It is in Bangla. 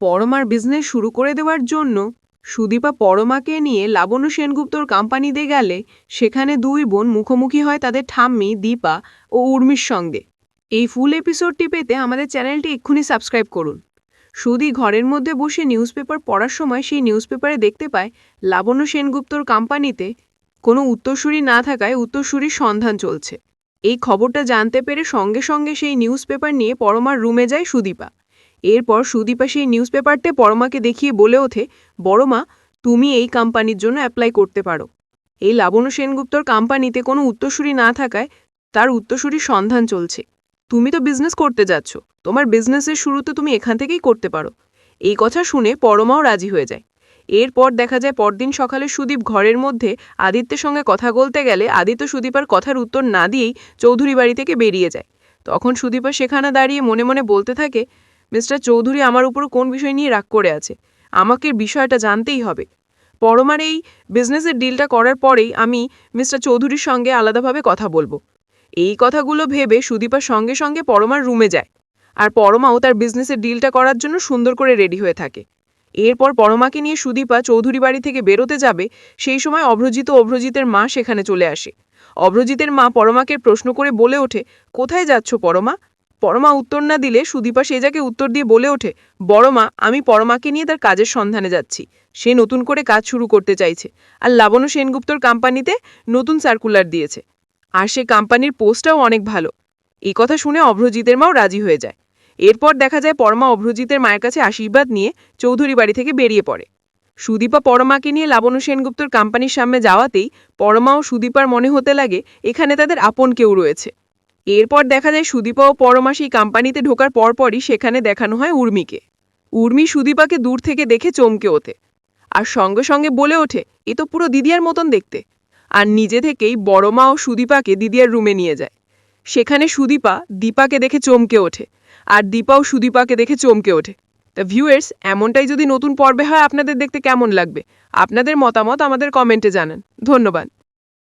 পরমার বিজনেস শুরু করে দেওয়ার জন্য সুদীপা পরমাকে নিয়ে লাবণ্য সেনগুপ্তর কোম্পানিতে গেলে সেখানে দুই বোন মুখোমুখি হয় তাদের ঠাম্মি দীপা ও উর্মির সঙ্গে। এই ফুল এপিসোডটি পেতে আমাদের চ্যানেলটি এক্ষুনি সাবস্ক্রাইব করুন। সুদি ঘরের মধ্যে বসে নিউজ পেপার পড়ার সময় সেই নিউজ পেপারে দেখতে পায় লাবণ্য সেনগুপ্তর কোম্পানিতে কোনো উত্তরসূরি না থাকায় উত্তরসূরির সন্ধান চলছে। এই খবরটা জানতে পেরে সঙ্গে সঙ্গে সেই নিউজ পেপার নিয়ে পরমার রুমে যায় সুদীপা। এরপর সুদীপা সেই নিউজ পেপারতে পরমাকে দেখিয়ে বলে ওঠে বড়মা তুমি এই কোম্পানির জন্য অ্যাপ্লাই করতে পারো। এই লাবণ্য সেনগুপ্তর কোম্পানিতে কোনো উত্তরসূরি না থাকায় তার উত্তরসূরির সন্ধান চলছে। তুমি তো বিজনেস করতে যাচ্ছ। তোমার বিজনেসের শুরু তো তুমি এখান থেকেই করতে পারো। এই কথা শুনে পরমাও রাজি হয়ে যায়। এরপর দেখা যায় পরদিন সকালে সুদীপ ঘরের মধ্যে আদিত্যের সঙ্গে কথা বলতে গেলে আদিত্য সুদীপার কথার উত্তর না দিয়েই চৌধুরী বাড়ি থেকে বেরিয়ে যায়। তখন সুদীপা সেখানে দাঁড়িয়ে মনে মনে বলতে থাকে মিস্টার চৌধুরী আমার উপর কোন বিষয় নিয়ে রাগ করে আছে? আমাকে বিষয়টা জানতেই হবে। পরমার এই বিজনেসের ডিলটা করার পরেই আমি মিস্টার চৌধুরীর সঙ্গে আলাদাভাবে কথা বলব। এই কথাগুলো ভেবে সুদীপার সঙ্গে সঙ্গে পরমার রুমে যায় আর পরমাও তার বিজনেসের ডিলটা করার জন্য সুন্দর করে রেডি হয়ে থাকে। এরপর পরমাকে নিয়ে সুদীপা চৌধুরী বাড়ি থেকে বেরোতে যাবে, সেই সময় অভ্রজিত অভ্রজিতের মা সেখানে চলে আসে। অভ্রজিতের মা পরমাকে প্রশ্ন করে বলে ওঠে, কোথায় যাচ্ছ পরমা? পরমা উত্তর না দিলে সুদীপা সেজাকে উত্তর দিয়ে বলে ওঠে বড়মা আমি পরমাকে নিয়ে তার কাজের সন্ধানে যাচ্ছি। সে নতুন করে কাজ শুরু করতে চাইছে। আর লাবণ্য সেনগুপ্তর কোম্পানিতে নতুন সার্কুলার দিয়েছে। আর সে কোম্পানির পোস্টটাও অনেক ভালো। এই কথা শুনে অভ্রজিতের মাও রাজি হয়ে যায়। এরপর দেখা যায় পরমা অভ্রজিতের মায়ের কাছে আশীর্বাদ নিয়ে চৌধুরী বাড়ি থেকে বেরিয়ে পড়ে। সুদীপা পরমাকে নিয়ে লাবণ্য সেনগুপ্তর কোম্পানির সামনে যাওয়াতেই পরমা ও সুদীপার মনে হতে লাগে, এখানে তাদের আপন কেউ রয়েছে। এরপর দেখা যায় সুদীপা ও পরমা সেই কোম্পানিতে ঢোকার পরপরই সেখানে দেখানো হয় উর্মিকে। উর্মি সুদীপাকে দূর থেকে দেখে চমকে ওঠে। আর সঙ্গে সঙ্গে বলে ওঠে, এ তো পুরো দিদিয়ার মতন দেখতে। আর নিজে থেকেই বড়মা ও সুদীপাকে দিদিয়ার রুমে নিয়ে যায়। সেখানে সুদীপা দীপাকে দেখে চমকে ওঠে, আর দীপাও সুদীপাকে দেখে চমকে ওঠে। তা ভিউয়ার্স এমনটাই যদি নতুন পর্বে হয়, আপনাদের দেখতে কেমন লাগবে? আপনাদের মতামত আমাদের কমেন্টে জানান। ধন্যবাদ।